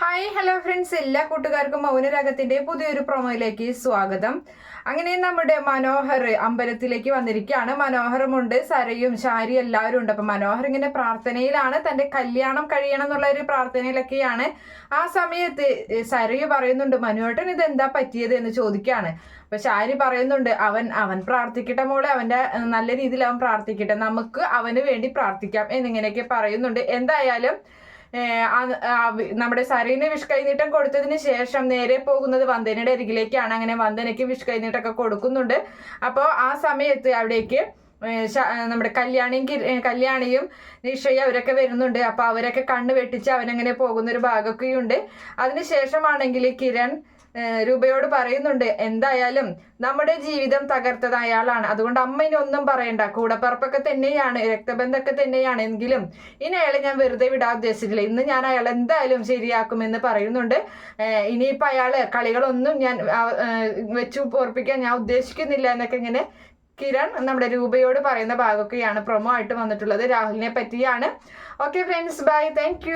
Hi hello friends എല്ലാ കൂട്ടുകാർക്കും മൗനരാഗത്തിന്റെ പുതിയൊരു പ്രൊമോയിലേക്ക് സ്വാഗതം. അങ്ങനെ നമ്മുടെ മനോഹർ അമ്പലത്തിലേക്ക് വന്നിരിക്കുകയാണ്. മനോഹറുമുണ്ട് സരയും ശാരി എല്ലാവരും ഉണ്ട്. അപ്പൊ മനോഹർ ഇങ്ങനെ പ്രാർത്ഥനയിലാണ് തന്റെ കല്യാണം കഴിയണം എന്നുള്ള ഒരു പ്രാർത്ഥനയിലൊക്കെയാണ്. ആ സമയത്ത് സരയു പറയുന്നുണ്ട് മനുവേട്ടൻ ഇത് എന്താ പറ്റിയത്? എന്ന് ചോദിക്കുകയാണ്. അപ്പൊ ശാരി പറയുന്നുണ്ട് അവൻ അവൻ പ്രാർത്ഥിക്കട്ടെ മോളെ അവന്റെ നല്ല രീതിയിൽ അവൻ പ്രാർത്ഥിക്കട്ടെ. നമുക്ക് അവന് വേണ്ടി പ്രാർത്ഥിക്കാം എന്നിങ്ങനെയൊക്കെ പറയുന്നുണ്ട്. എന്തായാലും നമ്മുടെ സരീന് വിഷ്കൈനീട്ടം കൊടുത്തതിന് ശേഷം നേരെ പോകുന്നത് വന്ദനയുടെ അരികിലേക്കാണ്. അങ്ങനെ വന്ദനയ്ക്ക് വിഷ് കൈനീട്ടമൊക്കെ കൊടുക്കുന്നുണ്ട്. അപ്പോൾ ആ സമയത്ത് അവിടേക്ക് നമ്മുടെ കല്യാണിയും കല്യാണിയും നിഷയും അവരൊക്കെ വരുന്നുണ്ട്. അപ്പോൾ അവരൊക്കെ കണ്ണ് വെട്ടിച്ച് അവനങ്ങനെ പോകുന്ന ഒരു ഭാഗമൊക്കെയുണ്ട് അതിനുശേഷമാണെങ്കിൽ കിരൺ രൂപയോട് പറയുന്നുണ്ട് എന്തായാലും നമ്മുടെ ജീവിതം തകർത്തത് അയാളാണ്. അതുകൊണ്ട് അമ്മ ഒന്നും പറയണ്ട. കൂടപ്പറപ്പൊക്കെ തന്നെയാണ് രക്തബന്ധമൊക്കെ തന്നെയാണ് എങ്കിലും ഇനി അയാളെ ഞാൻ വെറുതെ വിടാൻ ഉദ്ദേശിച്ചില്ല ഇന്ന് ഞാൻ അയാൾ എന്തായാലും ശരിയാക്കുമെന്ന് പറയുന്നുണ്ട്. ഇനിയിപ്പോൾ അയാൾ കളികളൊന്നും ഞാൻ വെച്ചു പോർപ്പിക്കാൻ ഞാൻ ഉദ്ദേശിക്കുന്നില്ല എന്നൊക്കെ ഇങ്ങനെ കിരൺ നമ്മുടെ രൂപയോട് പറയുന്ന ഭാഗമൊക്കെയാണ് പ്രൊമോ ആയിട്ട് വന്നിട്ടുള്ളത്. രാഹുലിനെ പറ്റിയാണ്. Okay friends bye thank